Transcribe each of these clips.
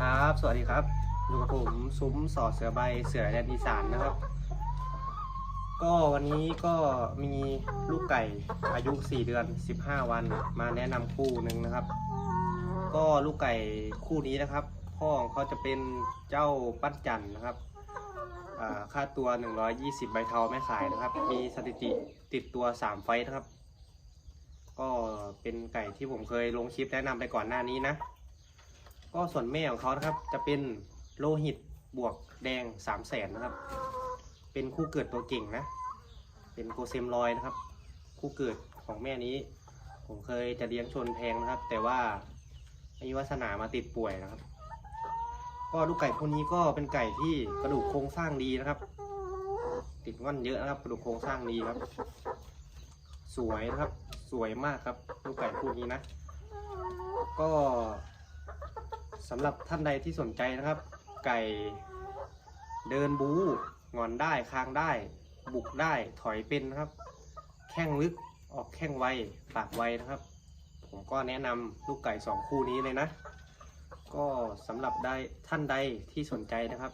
ครับ สวัสดีครับอยู่กับผมซุ้มสอดเสือใบเสือแดนอีสานนะครับ ก็วันนี้ก็มีลูกไก่อายุ 4 เดือน 15 วันมาแนะนำคู่หนึ่งนะครับ ก็ลูกไก่คู่นี้นะครับ พ่อของเขาจะเป็นเจ้าปั้นจันนะครับอ่าค่าตัว 120 ใบเทาไม่ขายนะครับ มีสถิติติดตัว 3 ไฟต์นะครับ ก็เป็นไก่ที่ผมเคยลงคลิปแนะนำไปก่อนหน้านี้นะ ก็ส่วนแม่ของเขานะครับ จะเป็นโลหิตบวกแดงสามแสนนะครับ เป็นคู่เกิดตัวเก่งนะ เป็นโกเซมลอยนะครับ คู่เกิดของแม่นี้ ผมเคยจะเลี้ยงชนแพงนะครับ แต่ว่าไม่มีวาสนามาติดป่วยนะครับ ก็ลูกไก่พวกนี้ก็เป็นไก่ที่กระดูกโครงสร้างดีนะครับ ติดง่อนเยอะนะครับ กระดูกโครงสร้างดีครับ สวยนะครับ สวยมากครับ ลูกไก่พวกนี้นะ ก็ สำหรับท่านใดที่สนใจนะครับ ไก่เดินบูงอนได้คางได้ บุกได้ถอยเป็นนะครับ แข้งลึกออกแข้งไวปากไวนะครับ ผมก็แนะนำลูกไก่สองคู่นี้เลยนะ ก็สำหรับได้ท่านใดที่สนใจนะครับ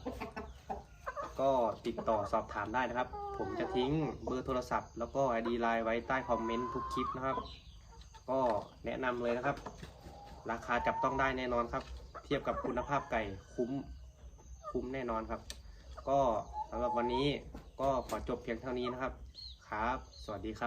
ก็ติดต่อสอบถามได้นะครับ ผมจะทิ้งเบอร์โทรศัพท์ แล้วก็ ID ไลน์ไว้ใต้คอมเมนต์ทุกคลิปนะครับ ก็แนะนำเลยนะครับ ราคาจับต้องได้แน่นอนครับ เทียบกับคุณภาพไก่คุ้มคุ้มแน่นอนครับ ก็สำหรับวันนี้ก็ขอจบเพียงเท่านี้นะครับ ครับ สวัสดีครับ